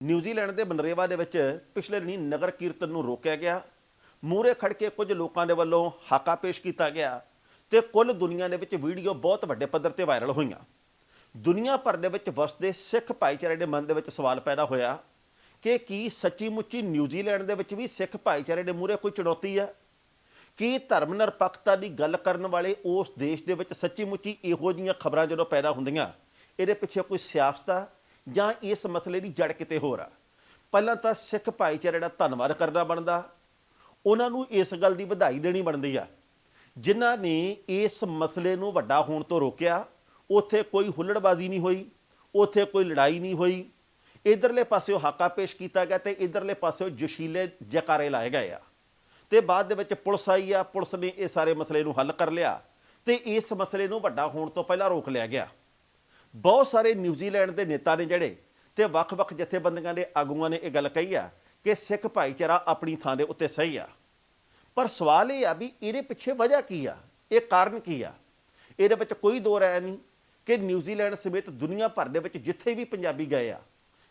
New Zealand ਦੇ ਬਨਰੇਵਾ ਦੇ ਵਿੱਚ ਪਿਛਲੇ ਦਿਨੀ ਨਗਰ ਕੀਰਤਨ ਨੂੰ ਰੋਕਿਆ ਗਿਆ। ਮੂਰੇ ਖੜ ਕੇ ਕੁਝ ਲੋਕਾਂ ਦੇ ਵੱਲੋਂ ਹਾਕਾ ਪੇਸ਼ ਕੀਤਾ ਗਿਆ ਤੇ ਕੁੱਲ ਦੁਨੀਆ ਦੇ ਵਿੱਚ ਵੀਡੀਓ ਬਹੁਤ ਵੱਡੇ ਪੱਧਰ ਤੇ ਵਾਇਰਲ ਹੋਈਆਂ। ਦੁਨੀਆ ਭਰ ਦੇ ਵਿੱਚ ਵਸਦੇ ਸਿੱਖ ਭਾਈਚਾਰੇ ਦੇ ਮਨ ਦੇ ਵਿੱਚ ਸਵਾਲ ਪੈਦਾ ਹੋਇਆ ਕਿ ਕੀ ਸੱਚੀ ਮੁੱਚੀ ਨਿਊਜ਼ੀਲੈਂਡ ਦੇ ਵਿੱਚ ਵੀ ਸਿੱਖ ਭਾਈਚਾਰੇ ਦੇ ਮੂਰੇ ਕੋਈ ਚੁਣੌਤੀ ਹੈ? ਕੀ ਧਰਮ ਨਿਰਪੱਖਤਾ ਦੀ ਗੱਲ ਕਰਨ ਵਾਲੇ ਉਸ ਦੇਸ਼ ਦੇ ਵਿੱਚ ਸੱਚੀ ਮੁੱਚੀ ਇਹੋ ਜਿਹੀਆਂ ਖਬਰਾਂ ਜਦੋਂ ਪੈਦਾ ਹੁੰਦੀਆਂ, ਇਹਦੇ ਪਿੱਛੇ ਕੋਈ ਸਿਆਸਤ ਆ? ਜਾਂ ਇਸ ਮਸਲੇ ਦੀ ਜੜ ਕਿਤੇ ਹੋਰ ਆ। ਪਹਿਲਾਂ ਤਾਂ ਸਿੱਖ ਭਾਈਚਾਰੇ ਦਾ ਧੰਨਵਾਦ ਕਰਨਾ ਬਣਦਾ। ਉਹਨਾਂ ਨੂੰ ਇਸ ਗੱਲ ਦੀ ਵਧਾਈ ਦੇਣੀ ਬਣਦੀ ਆ। ਜਿਨ੍ਹਾਂ ਨੇ ਇਸ ਮਸਲੇ ਨੂੰ ਵੱਡਾ ਹੋਣ ਤੋਂ ਰੋਕਿਆ, ਉੱਥੇ ਕੋਈ ਹੁੱਲੜਬਾਜ਼ੀ ਨਹੀਂ ਹੋਈ, ਉੱਥੇ ਕੋਈ ਲੜਾਈ ਨਹੀਂ ਹੋਈ। ਇਧਰਲੇ ਪਾਸਿਓ ਹਾਕਾ ਪੇਸ਼ ਕੀਤਾ ਗਿਆ ਤੇ ਇਧਰਲੇ ਪਾਸਿਓ ਜਸ਼ੀਲੇ ਜਕਾਰੇ ਲਾਏ ਗਏ ਆ। ਤੇ ਬਾਅਦ ਦੇ ਵਿੱਚ ਪੁਲਿਸ ਆਈ ਆ, ਪੁਲਿਸ ਨੇ ਇਹ ਸਾਰੇ ਮਸਲੇ ਨੂੰ ਹੱਲ ਕਰ ਲਿਆ ਤੇ ਇਸ ਮਸਲੇ ਨੂੰ ਵੱਡਾ ਹੋਣ ਤੋਂ ਪਹਿਲਾਂ ਰੋਕ ਲਿਆ ਗਿਆ। ਬਹੁਤ ਸਾਰੇ ਨਿਊਜ਼ੀਲੈਂਡ ਦੇ ਨੇਤਾ ਨੇ ਜਿਹੜੇ ਤੇ ਵੱਖ-ਵੱਖ ਜਥੇਬੰਦੀਆਂ ਦੇ ਆਗੂਆਂ ਨੇ ਇਹ ਗੱਲ ਕਹੀ ਆ ਕਿ ਸਿੱਖ ਭਾਈਚਾਰਾ ਆਪਣੀ ਥਾਂ ਦੇ ਉੱਤੇ ਸਹੀ ਆ। ਪਰ ਸਵਾਲ ਇਹ ਆ ਵੀ ਇਹਦੇ ਪਿੱਛੇ ਵਜ੍ਹਾ ਕੀ ਆ? ਇਹ ਕਾਰਨ ਕੀ ਆ? ਇਹਦੇ ਵਿੱਚ ਕੋਈ ਦੋ ਰਾਏ ਨਹੀਂ ਕਿ ਨਿਊਜ਼ੀਲੈਂਡ ਸਮੇਤ ਦੁਨੀਆ ਭਰ ਦੇ ਵਿੱਚ ਜਿੱਥੇ ਵੀ ਪੰਜਾਬੀ ਗਏ ਆ,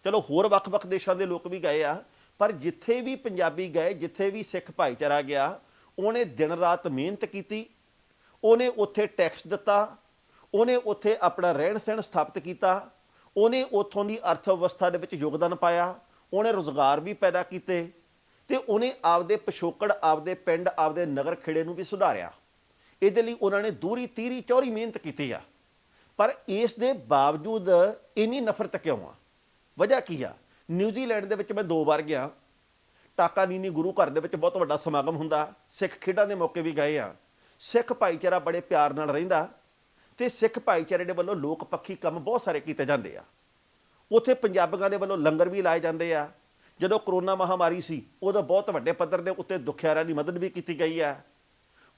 ਚਲੋ ਹੋਰ ਵੱਖ-ਵੱਖ ਦੇਸ਼ਾਂ ਦੇ ਲੋਕ ਵੀ ਗਏ ਆ, ਪਰ ਜਿੱਥੇ ਵੀ ਪੰਜਾਬੀ ਗਏ, ਜਿੱਥੇ ਵੀ ਸਿੱਖ ਭਾਈਚਾਰਾ ਗਿਆ, ਉਹਨੇ ਦਿਨ ਰਾਤ ਮਿਹਨਤ ਕੀਤੀ, ਉਹਨੇ ਉੱਥੇ ਟੈਕਸ ਦਿੱਤਾ ਉਹਨੇ ਉੱਥੇ ਆਪਣਾ ਰਹਿਣ ਸਹਿਣ ਸਥਾਪਿਤ ਕੀਤਾ। ਉਹਨੇ ਉੱਥੋਂ ਦੀ ਅਰਥ ਵਿਵਸਥਾ ਦੇ ਵਿੱਚ ਯੋਗਦਾਨ ਪਾਇਆ। ਉਹਨੇ ਰੋਜ਼ਗਾਰ ਵੀ ਪੈਦਾ ਕੀਤੇ ਤੇ ਉਹਨੇ ਆਪਦੇ ਪਿਛੋਕੜ, ਆਪਦੇ ਪਿੰਡ, ਆਪਦੇ ਨਗਰ ਖੇੜੇ ਨੂੰ ਵੀ ਸੁਧਾਰਿਆ। ਇਹਦੇ ਲਈ ਉਹਨਾਂ ਨੇ ਦੂਰੀ, ਤੀਰੀ, ਚੌਰੀ ਮਿਹਨਤ ਕੀਤੀ ਆ। ਪਰ ਇਸ ਦੇ ਬਾਵਜੂਦ ਇੰਨੀ ਨਫ਼ਰਤ ਕਿਉਂ ਆ? ਵਜ੍ਹਾ ਕੀ ਆ? ਨਿਊਜ਼ੀਲੈਂਡ ਦੇ ਵਿੱਚ ਮੈਂ ਦੋ ਵਾਰ ਗਿਆ। ਟਾਕਾ ਨੀਨੀ ਗੁਰੂ ਘਰ ਦੇ ਵਿੱਚ ਬਹੁਤ ਵੱਡਾ ਸਮਾਗਮ ਹੁੰਦਾ। ਸਿੱਖ ਖੇਡਾਂ ਦੇ ਮੌਕੇ ਵੀ ਗਏ ਆ। ਸਿੱਖ ਭਾਈਚਾਰਾ ਬੜੇ ਪਿਆਰ ਨਾਲ ਰਹਿੰਦਾ। ਤੇ ਸਿੱਖ ਭਾਈਚਾਰੇ ਦੇ ਵੱਲੋਂ ਲੋਕ ਪੱਖੀ ਕੰਮ ਬਹੁਤ ਸਾਰੇ ਕੀਤੇ ਜਾਂਦੇ ਆ। ਉੱਥੇ ਪੰਜਾਬੀਆਂ ਦੇ ਵੱਲੋਂ ਲੰਗਰ ਵੀ ਲਾਏ ਜਾਂਦੇ ਆ। ਜਦੋਂ ਕਰੋਨਾ ਮਹਾਮਾਰੀ ਸੀ, ਉਦੋਂ ਬਹੁਤ ਵੱਡੇ ਪੱਧਰ ਦੇ ਉੱਤੇ ਦੁਖਿਆਰਾਂ ਦੀ ਮਦਦ ਵੀ ਕੀਤੀ ਗਈ ਆ।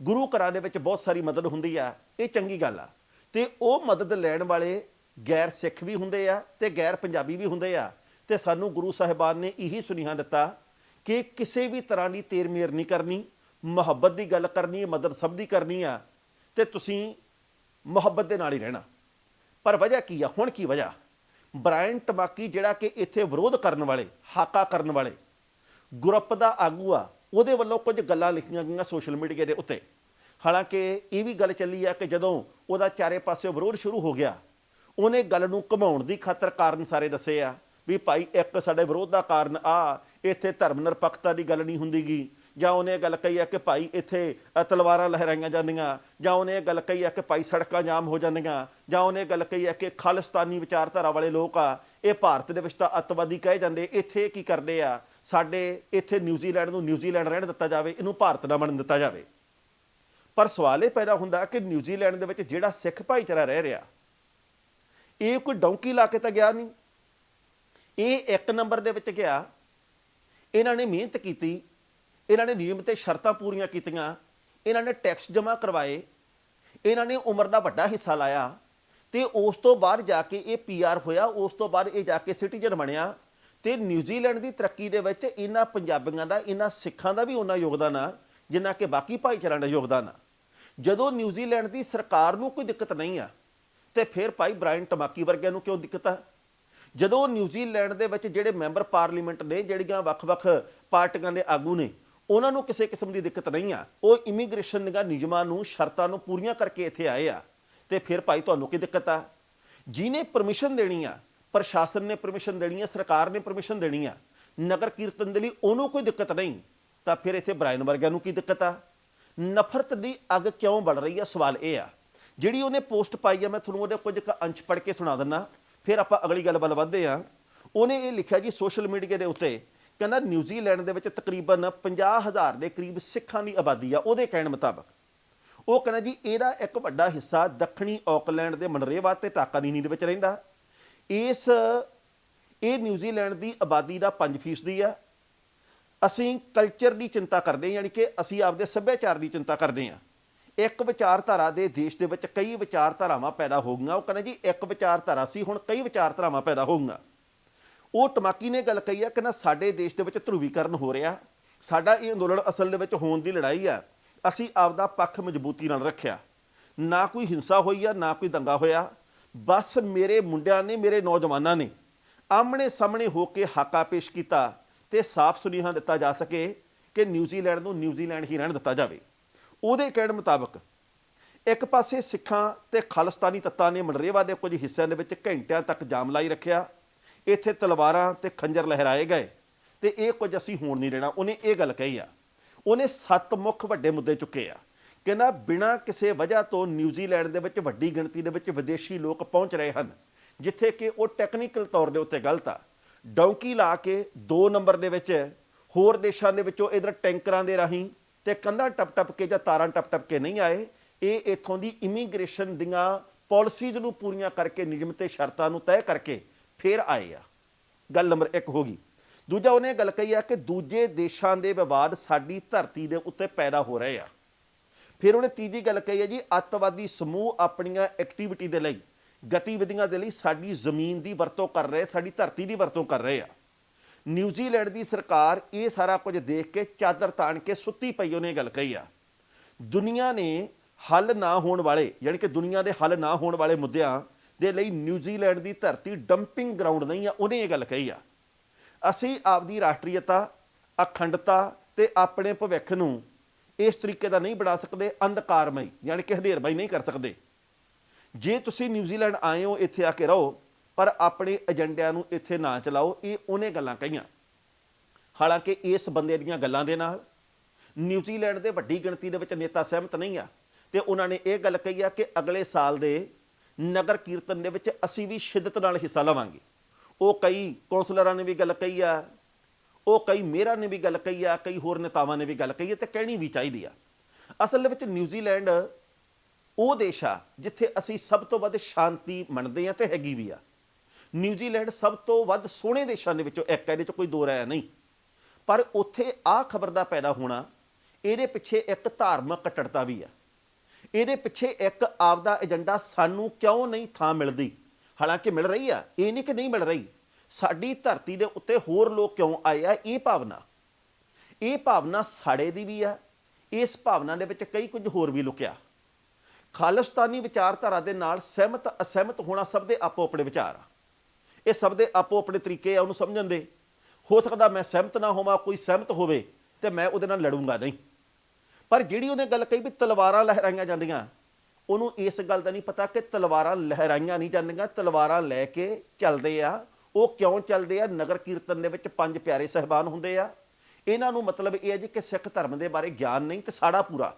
ਗੁਰੂ ਘਰਾਂ ਦੇ ਵਿੱਚ ਬਹੁਤ ਸਾਰੀ ਮਦਦ ਹੁੰਦੀ ਆ। ਇਹ ਚੰਗੀ ਗੱਲ ਆ। ਤੇ ਉਹ ਮਦਦ ਲੈਣ ਵਾਲੇ ਗੈਰ ਸਿੱਖ ਵੀ ਹੁੰਦੇ ਆ ਤੇ ਗੈਰ ਪੰਜਾਬੀ ਵੀ ਹੁੰਦੇ ਆ। ਤੇ ਸਾਨੂੰ ਗੁਰੂ ਸਾਹਿਬਾਨ ਨੇ ਇਹੀ ਸੁਨੇਹਾ ਦਿੱਤਾ ਕਿ ਕਿਸੇ ਵੀ ਤਰ੍ਹਾਂ ਦੀ ਤੇਰ ਮੇਰ ਨਹੀਂ ਕਰਨੀ, ਮੁਹੱਬਤ ਦੀ ਗੱਲ ਕਰਨੀ ਹੈ ਮਦਦ ਸਭ ਦੀ ਕਰਨੀ ਆ। ਤੇ ਤੁਸੀਂ ਮੁਹੱਬਤ ਦੇ ਨਾਲ ਹੀ ਰਹਿਣਾ। ਪਰ ਵਜ੍ਹਾ ਕੀ ਆ? ਹੁਣ ਕੀ ਵਜ੍ਹਾ? ਬ੍ਰਾਇਨ ਟਮਾਕੀ ਜਿਹੜਾ ਕਿ ਇੱਥੇ ਵਿਰੋਧ ਕਰਨ ਵਾਲੇ, ਹਾਕਾ ਕਰਨ ਵਾਲੇ, ਗਰੁੱਪ ਦਾ ਆਗੂ ਆ, ਉਹਦੇ ਵੱਲੋਂ ਕੁਝ ਗੱਲਾਂ ਲਿਖੀਆਂ ਗਈਆਂ ਸੋਸ਼ਲ ਮੀਡੀਆ ਦੇ ਉੱਤੇ। ਹਾਲਾਂਕਿ ਇਹ ਵੀ ਗੱਲ ਚੱਲੀ ਆ ਕਿ ਜਦੋਂ ਉਹਦਾ ਚਾਰੇ ਪਾਸੇ ਵਿਰੋਧ ਸ਼ੁਰੂ ਹੋ ਗਿਆ, ਉਹਨੇ ਗੱਲ ਨੂੰ ਘਮਾਉਣ ਦੀ ਖਾਤਰ ਕਾਰਨ ਸਾਰੇ ਦੱਸੇ ਆ ਵੀ ਭਾਈ ਇੱਕ ਸਾਡੇ ਵਿਰੋਧ ਦਾ ਕਾਰਨ ਆ, ਇੱਥੇ ਧਰਮ ਨਿਰਪੱਖਤਾ ਦੀ ਗੱਲ ਨਹੀਂ ਹੁੰਦੀਗੀ। ਜਾਂ ਉਹਨੇ ਗੱਲ ਕਹੀ ਹੈ ਕਿ ਭਾਈ ਇੱਥੇ ਤਲਵਾਰਾਂ ਲਹਿਰਾਈਆਂ ਜਾਂਦੀਆਂ, ਜਾਂ ਉਹਨੇ ਇਹ ਗੱਲ ਕਹੀ ਹੈ ਕਿ ਭਾਈ ਸੜਕਾਂ ਜਾਮ ਹੋ ਜਾਂਦੀਆਂ, ਜਾਂ ਉਹਨੇ ਗੱਲ ਕਹੀ ਹੈ ਕਿ ਖਾਲਿਸਤਾਨੀ ਵਿਚਾਰਧਾਰਾ ਵਾਲੇ ਲੋਕ ਆ, ਇਹ ਭਾਰਤ ਦੇ ਵਿੱਚ ਤਾਂ ਅੱਤਵਾਦੀ ਕਹੇ ਜਾਂਦੇ, ਇੱਥੇ ਕੀ ਕਰਦੇ ਆ? ਸਾਡੇ ਇੱਥੇ ਨਿਊਜ਼ੀਲੈਂਡ ਨੂੰ ਨਿਊਜ਼ੀਲੈਂਡ ਰਹਿਣ ਦਿੱਤਾ ਜਾਵੇ, ਇਹਨੂੰ ਭਾਰਤ ਨਾ ਬਣਨ ਦਿੱਤਾ ਜਾਵੇ। ਪਰ ਸਵਾਲ ਇਹ ਪੈਦਾ ਹੁੰਦਾ ਕਿ ਨਿਊਜ਼ੀਲੈਂਡ ਦੇ ਵਿੱਚ ਜਿਹੜਾ ਸਿੱਖ ਭਾਈਚਾਰਾ ਰਹਿ ਰਿਹਾ, ਇਹ ਕੋਈ ਡੌਂਕੀ ਲਾ ਕੇ ਤਾਂ ਗਿਆ ਨਹੀਂ। ਇਹ ਇੱਕ ਨੰਬਰ ਦੇ ਵਿੱਚ ਗਿਆ। ਇਹਨਾਂ ਨੇ ਮਿਹਨਤ ਕੀਤੀ ਇਹਨਾਂ ਨੇ ਨਿਯਮ ਤੇ ਸ਼ਰਤਾਂ ਪੂਰੀਆਂ ਕੀਤੀਆਂ, ਇਹਨਾਂ ਨੇ ਟੈਕਸ ਜਮ੍ਹਾਂ ਕਰਵਾਏ, ਇਹਨਾਂ ਨੇ ਉਮਰ ਦਾ ਵੱਡਾ ਹਿੱਸਾ ਲਾਇਆ ਤੇ ਉਸ ਤੋਂ ਬਾਅਦ ਜਾ ਕੇ ਇਹ ਪੀਆਰ ਹੋਇਆ, ਉਸ ਤੋਂ ਬਾਅਦ ਇਹ ਜਾ ਕੇ ਸਿਟੀਜ਼ਨ ਬਣਿਆ ਤੇ ਨਿਊਜ਼ੀਲੈਂਡ ਦੀ ਤਰੱਕੀ ਦੇ ਵਿੱਚ ਇਹਨਾਂ ਪੰਜਾਬੀਆਂ ਦਾ, ਇਹਨਾਂ ਸਿੱਖਾਂ ਦਾ ਵੀ ਉਹਨਾਂ ਯੋਗਦਾਨ ਆ, ਜਿੰਨਾ ਕਿ ਬਾਕੀ ਭਾਈਚਾਰਿਆਂ ਦਾ ਯੋਗਦਾਨ ਆ। ਜਦੋਂ ਨਿਊਜ਼ੀਲੈਂਡ ਦੀ ਸਰਕਾਰ ਨੂੰ ਕੋਈ ਦਿੱਕਤ ਨਹੀਂ ਆ, ਤੇ ਫਿਰ ਭਾਈ ਬ੍ਰਾਇਨ ਟਮਾਕੀ ਵਰਗਿਆਂ ਨੂੰ ਕਿਉਂ ਦਿੱਕਤ ਆ? ਜਦੋਂ ਨਿਊਜ਼ੀਲੈਂਡ ਦੇ ਵਿੱਚ ਜਿਹੜੇ ਮੈਂਬਰ ਪਾਰਲੀਮੈਂਟ ਨੇ, ਜਿਹੜੀਆਂ ਵੱਖ-ਵੱਖ ਪਾਰਟੀਆਂ ਦੇ ਆਗੂ ਨੇ ਉਹਨਾਂ ਨੂੰ ਕਿਸੇ ਕਿਸਮ ਦੀ ਦਿੱਕਤ ਨਹੀਂ ਆ। ਉਹ ਇਮੀਗ੍ਰੇਸ਼ਨ ਨਿਗਾ ਨਿਯਮਾਂ ਨੂੰ, ਸ਼ਰਤਾਂ ਨੂੰ ਪੂਰੀਆਂ ਕਰਕੇ ਇੱਥੇ ਆਏ ਆ। ਤੇ ਫਿਰ ਭਾਈ, ਤੁਹਾਨੂੰ ਕੀ ਦਿੱਕਤ ਆ? ਜਿਹਨੇ ਪਰਮਿਸ਼ਨ ਦੇਣੀ ਆ, ਪ੍ਰਸ਼ਾਸਨ ਨੇ ਪਰਮਿਸ਼ਨ ਦੇਣੀ ਆ, ਸਰਕਾਰ ਨੇ ਪਰਮਿਸ਼ਨ ਦੇਣੀ ਆ, ਨਗਰ ਕੀਰਤਨ ਦੇ ਲਈ ਉਹਨੂੰ ਕੋਈ ਦਿੱਕਤ ਨਹੀਂ, ਤਾਂ ਫਿਰ ਇੱਥੇ ਬ੍ਰਾਇਨ ਵਰਗਿਆਂ ਨੂੰ ਕੀ ਦਿੱਕਤ ਆ? ਨਫ਼ਰਤ ਦੀ ਅੱਗ ਕਿਉਂ ਬਲ ਰਹੀ ਆ? ਸਵਾਲ ਇਹ ਆ। ਜਿਹੜੀ ਉਹਨੇ ਪੋਸਟ ਪਾਈ ਆ, ਮੈਂ ਤੁਹਾਨੂੰ ਉਹਦੇ ਕੁਝ ਕੁ ਅੰਸ਼ ਪੜ੍ਹ ਕੇ ਸੁਣਾ ਦਿੰਨਾ। ਫਿਰ ਆਪਾਂ ਅਗਲੀ ਗੱਲ ਵੱਲ ਵਧਦੇ ਆ। ਉਹਨੇ ਇਹ ਲਿਖਿਆ ਜੀ, ਸੋਸ਼ਲ ਮੀਡੀਆ ਦੇ ਉੱਤੇ ਕਹਿੰਦਾ ਨਿਊਜ਼ੀਲੈਂਡ ਦੇ ਵਿੱਚ ਤਕਰੀਬਨ 50000 ਦੇ ਕਰੀਬ ਸਿੱਖਾਂ ਦੀ ਆਬਾਦੀ ਆ, ਉਹਦੇ ਕਹਿਣ ਮੁਤਾਬਕ। ਉਹ ਕਹਿੰਦਾ ਜੀ, ਇਹਦਾ ਇੱਕ ਵੱਡਾ ਹਿੱਸਾ ਦੱਖਣੀ ਆਕਲੈਂਡ ਦੇ ਮਨਰੇਵਾ ਤੇ ਟਾਕਾਨੀਨੀ ਦੇ ਵਿੱਚ ਰਹਿੰਦਾ। ਇਸ, ਇਹ ਨਿਊਜ਼ੀਲੈਂਡ ਦੀ ਆਬਾਦੀ ਦਾ 5% ਆ। ਅਸੀਂ ਕਲਚਰ ਦੀ ਚਿੰਤਾ ਕਰਦੇ ਹਾਂ, ਯਾਨੀ ਕਿ ਅਸੀਂ ਆਪਦੇ ਸੱਭਿਆਚਾਰ ਦੀ ਚਿੰਤਾ ਕਰਦੇ ਹਾਂ। ਇੱਕ ਵਿਚਾਰਧਾਰਾ ਦੇ ਦੇਸ਼ ਦੇ ਵਿੱਚ ਕਈ ਵਿਚਾਰਧਾਰਾਵਾਂ ਪੈਦਾ ਹੋ ਗਈਆਂ। ਉਹ ਕਹਿੰਦਾ ਜੀ, ਇੱਕ ਵਿਚਾਰਧਾਰਾ ਸੀ, ਹੁਣ ਕਈ ਵਿਚਾਰਧਾਰਾਵਾਂ ਪੈਦਾ ਹੋ ਗਈਆਂ। ਉਹ ਟਮਾਕੀ ਨੇ ਗੱਲ ਕਹੀ ਆ ਕਿ ਨਾ ਸਾਡੇ ਦੇਸ਼ ਦੇ ਵਿੱਚ ਧਰੂਵੀਕਰਨ ਹੋ ਰਿਹਾ। ਸਾਡਾ ਇਹ ਅੰਦੋਲਨ ਅਸਲ ਦੇ ਵਿੱਚ ਹੋਣ ਦੀ ਲੜਾਈ ਆ। ਅਸੀਂ ਆਪਦਾ ਪੱਖ ਮਜ਼ਬੂਤੀ ਨਾਲ ਰੱਖਿਆ। ਨਾ ਕੋਈ ਹਿੰਸਾ ਹੋਈ ਆ, ਨਾ ਕੋਈ ਦੰਗਾ ਹੋਇਆ। ਬਸ ਮੇਰੇ ਮੁੰਡਿਆਂ ਨੇ, ਮੇਰੇ ਨੌਜਵਾਨਾਂ ਨੇ ਆਮਣੇ ਸਾਹਮਣੇ ਹੋ ਕੇ ਹਾਕਾ ਪੇਸ਼ ਕੀਤਾ ਤੇ ਸਾਫ਼ ਸੁਨੇਹਾ ਦਿੱਤਾ ਜਾ ਸਕੇ ਕਿ ਨਿਊਜ਼ੀਲੈਂਡ ਨੂੰ ਨਿਊਜ਼ੀਲੈਂਡ ਹੀ ਰਹਿਣ ਦਿੱਤਾ ਜਾਵੇ। ਉਹਦੇ ਕਹਿਣ ਮੁਤਾਬਕ ਇੱਕ ਪਾਸੇ ਸਿੱਖਾਂ ਤੇ ਖਾਲਿਸਤਾਨੀ ਤੱਤਾਂ ਨੇ ਮਨਰੇਵਾ ਦੇ ਕੁਝ ਹਿੱਸਿਆਂ ਦੇ ਵਿੱਚ ਘੰਟਿਆਂ ਤੱਕ ਜਾਮ ਲਾਈ ਰੱਖਿਆ। ਇੱਥੇ ਤਲਵਾਰਾਂ ਤੇ ਖੰਜਰ ਲਹਿਰਾਏ ਗਏ ਤੇ ਇਹ ਕੁਝ ਅਸੀਂ ਹੋਣ ਨਹੀਂ ਦੇਣਾ। ਉਹਨੇ ਇਹ ਗੱਲ ਕਹੀ ਆ। ਉਹਨੇ ਸੱਤ ਮੁੱਖ ਵੱਡੇ ਮੁੱਦੇ ਚੁੱਕੇ ਆ। ਕਹਿੰਦਾ ਬਿਨਾਂ ਕਿਸੇ ਵਜ੍ਹਾ ਤੋਂ ਨਿਊਜ਼ੀਲੈਂਡ ਦੇ ਵਿੱਚ ਵੱਡੀ ਗਿਣਤੀ ਦੇ ਵਿੱਚ ਵਿਦੇਸ਼ੀ ਲੋਕ ਪਹੁੰਚ ਰਹੇ ਹਨ, ਜਿੱਥੇ ਕਿ ਉਹ ਟੈਕਨੀਕਲ ਤੌਰ ਦੇ ਉੱਤੇ ਗਲਤ ਆ। ਡੌਂਕੀ ਲਾ ਕੇ 2 ਨੰਬਰ ਦੇ ਵਿੱਚ, ਹੋਰ ਦੇਸ਼ਾਂ ਦੇ ਵਿੱਚੋਂ ਇਧਰ ਟੈਂਕਰਾਂ ਦੇ ਰਾਹੀਂ ਤੇ ਕੰਧਾਂ ਟਪ ਟਪ ਕੇ ਜਾਂ ਤਾਰਾਂ ਟਪ ਟਪ ਕੇ ਨਹੀਂ ਆਏ, ਇਹ ਇਥੋਂ ਦੀ ਇਮੀਗ੍ਰੇਸ਼ਨ ਦੀਆਂ ਪਾਲਿਸੀਜ਼ ਨੂੰ ਪੂਰੀਆਂ ਕਰਕੇ ਨਿਯਮ ਤੇ ਸ਼ਰਤਾਂ ਨੂੰ ਤੈਅ ਕਰਕੇ ਫੇਰ ਆਏ ਆ। ਗੱਲ ਨੰਬਰ 1 ਹੋ ਗਈ। ਦੂਜਾ ਉਹਨੇ ਗੱਲ ਕਹੀ ਆ ਕਿ ਦੂਜੇ ਦੇਸ਼ਾਂ ਦੇ ਵਿਵਾਦ ਸਾਡੀ ਧਰਤੀ ਦੇ ਉੱਤੇ ਪੈਦਾ ਹੋ ਰਹੇ ਆ। ਫਿਰ ਉਹਨੇ ਤੀਜੀ ਗੱਲ ਕਹੀ ਹੈ ਜੀ, ਅੱਤਵਾਦੀ ਸਮੂਹ ਆਪਣੀਆਂ ਐਕਟੀਵਿਟੀ ਦੇ ਲਈ, ਗਤੀਵਿਧੀਆਂ ਦੇ ਲਈ ਸਾਡੀ ਜ਼ਮੀਨ ਦੀ ਵਰਤੋਂ ਕਰ ਰਹੇ, ਸਾਡੀ ਧਰਤੀ ਦੀ ਵਰਤੋਂ ਕਰ ਰਹੇ ਆ। ਨਿਊਜ਼ੀਲੈਂਡ ਦੀ ਸਰਕਾਰ ਇਹ ਸਾਰਾ ਕੁਝ ਦੇਖ ਕੇ ਚਾਦਰ ਤਾਣ ਕੇ ਸੁੱਤੀ ਪਈ ਉਹਨੇ ਗੱਲ ਕਹੀ ਆ। ਦੁਨੀਆ ਨੇ ਹੱਲ ਨਾ ਹੋਣ ਵਾਲੇ, ਯਾਨੀ ਕਿ ਦੁਨੀਆ ਦੇ ਹੱਲ ਨਾ ਹੋਣ ਵਾਲੇ ਮੁੱਦਿਆਂ ਦੇ ਲਈ ਨਿਊਜ਼ੀਲੈਂਡ ਦੀ ਧਰਤੀ ਡੰਪਿੰਗ ਗਰਾਊਂਡ ਨਹੀਂ ਆ, ਉਹਨੇ ਇਹ ਗੱਲ ਕਹੀ ਆ। ਅਸੀਂ ਆਪਦੀ ਰਾਸ਼ਟਰੀਅਤਾ, ਅਖੰਡਤਾ ਤੇ ਆਪਣੇ ਭਵਿੱਖ ਨੂੰ ਇਸ ਤਰੀਕੇ ਦਾ ਨਹੀਂ ਬਣਾ ਸਕਦੇ, ਅੰਧਕਾਰਮਈ, ਯਾਨੀ ਕਿ ਹਨੇਰਮਈ ਨਹੀਂ ਕਰ ਸਕਦੇ। ਜੇ ਤੁਸੀਂ ਨਿਊਜ਼ੀਲੈਂਡ ਆਏ ਹੋ, ਇੱਥੇ ਆ ਕੇ ਰਹੋ, ਪਰ ਆਪਣੇ ਏਜੰਡਿਆਂ ਨੂੰ ਇੱਥੇ ਨਾ ਚਲਾਓ, ਇਹ ਉਹਨੇ ਗੱਲਾਂ ਕਹੀਆਂ। ਹਾਲਾਂਕਿ ਇਸ ਬੰਦੇ ਦੀਆਂ ਗੱਲਾਂ ਦੇ ਨਾਲ ਨਿਊਜ਼ੀਲੈਂਡ ਦੇ ਵੱਡੀ ਗਿਣਤੀ ਦੇ ਵਿੱਚ ਨੇਤਾ ਸਹਿਮਤ ਨਹੀਂ ਆ, ਤੇ ਉਹਨਾਂ ਨੇ ਇਹ ਗੱਲ ਕਹੀ ਆ ਕਿ ਅਗਲੇ ਸਾਲ ਦੇ ਨਗਰ ਕੀਰਤਨ ਦੇ ਵਿੱਚ ਅਸੀਂ ਵੀ ਸ਼ਿੱਦਤ ਨਾਲ ਹਿੱਸਾ ਲਵਾਂਗੇ। ਉਹ ਕਈ ਕੌਂਸਲਰਾਂ ਨੇ ਵੀ ਗੱਲ ਕਹੀ ਆ, ਉਹ ਕਈ ਮੇਅਰਾਂ ਨੇ ਵੀ ਗੱਲ ਕਹੀ ਆ, ਕਈ ਹੋਰ ਨੇਤਾਵਾਂ ਨੇ ਵੀ ਗੱਲ ਕਹੀ ਹੈ ਤੇ ਕਹਿਣੀ ਵੀ ਚਾਹੀਦੀ ਆ। ਅਸਲ ਦੇ ਵਿੱਚ ਨਿਊਜ਼ੀਲੈਂਡ ਉਹ ਦੇਸ਼ ਆ ਜਿੱਥੇ ਅਸੀਂ ਸਭ ਤੋਂ ਵੱਧ ਸ਼ਾਂਤੀ ਮੰਨਦੇ ਆ ਤੇ ਹੈਗੀ ਵੀ ਆ। ਨਿਊਜ਼ੀਲੈਂਡ ਸਭ ਤੋਂ ਵੱਧ ਸੋਹਣੇ ਦੇਸ਼ਾਂ ਦੇ ਵਿੱਚੋਂ ਇੱਕ ਹੈ, ਇਹਦੇ ਚ ਕੋਈ ਦੋ ਰਾਇਆ ਨਹੀਂ। ਪਰ ਉੱਥੇ ਆ ਖਬਰ ਦਾ ਪੈਦਾ ਹੋਣਾ, ਇਹਦੇ ਪਿੱਛੇ ਇੱਕ ਧਾਰਮਿਕ ਕੱਟੜਤਾ ਵੀ ਆ। ਇਹਦੇ ਪਿੱਛੇ ਇੱਕ ਆਪਦਾ ਏਜੰਡਾ ਸਾਨੂੰ ਕਿਉਂ ਨਹੀਂ ਥਾਂ ਮਿਲਦੀ? ਹਾਲਾਂਕਿ ਮਿਲ ਰਹੀ ਆ, ਇਹ ਨਹੀਂ ਕਿ ਨਹੀਂ ਮਿਲ ਰਹੀ। ਸਾਡੀ ਧਰਤੀ ਦੇ ਉੱਤੇ ਹੋਰ ਲੋਕ ਕਿਉਂ ਆਏ ਆ? ਇਹ ਭਾਵਨਾ। ਇਹ ਭਾਵਨਾ ਸਾਡੇ ਦੀ ਵੀ ਆ। ਇਸ ਭਾਵਨਾ ਦੇ ਵਿੱਚ ਕਈ ਕੁਝ ਹੋਰ ਵੀ ਲੁਕਿਆ। ਖਾਲਿਸਤਾਨੀ ਵਿਚਾਰਧਾਰਾ ਦੇ ਨਾਲ ਸਹਿਮਤ, ਅਸਹਿਮਤ ਹੋਣਾ ਸਭ ਦੇ ਆਪੋ ਆਪਣੇ ਵਿਚਾਰ ਆ। ਇਹ ਸਭ ਦੇ ਆਪੋ ਆਪਣੇ ਤਰੀਕੇ ਆ, ਉਹਨੂੰ ਸਮਝਣ ਦੇ। ਹੋ ਸਕਦਾ ਮੈਂ ਸਹਿਮਤ ਨਾ ਹੋਵਾਂ, ਕੋਈ ਸਹਿਮਤ ਹੋਵੇ ਤੇ ਮੈਂ ਉਹਦੇ ਨਾਲ ਲੜੂੰਗਾ ਨਹੀਂ। ਪਰ ਜਿਹੜੀ ਉਹਨੇ ਗੱਲ ਕਹੀ ਵੀ ਤਲਵਾਰਾਂ ਲਹਿਰਾਈਆਂ ਜਾਂਦੀਆਂ, ਉਹਨੂੰ ਇਸ ਗੱਲ ਦਾ ਨਹੀਂ ਪਤਾ ਕਿ ਤਲਵਾਰਾਂ ਲਹਿਰਾਈਆਂ ਨਹੀਂ ਜਾਂਦੀਆਂ, ਤਲਵਾਰਾਂ ਲੈ ਕੇ ਚੱਲਦੇ ਆ। ਉਹ ਕਿਉਂ ਚੱਲਦੇ ਆ? ਨਗਰ ਕੀਰਤਨ ਦੇ ਵਿੱਚ ਪੰਜ ਪਿਆਰੇ ਸਹਿਬਾਨ ਹੁੰਦੇ ਆ। ਇਹਨਾਂ ਨੂੰ ਮਤਲਬ ਇਹ ਹੈ ਜੀ ਕਿ ਸਿੱਖ ਧਰਮ ਦੇ ਬਾਰੇ ਗਿਆਨ ਨਹੀਂ ਤੇ ਸਾੜਾ ਪੂਰਾ।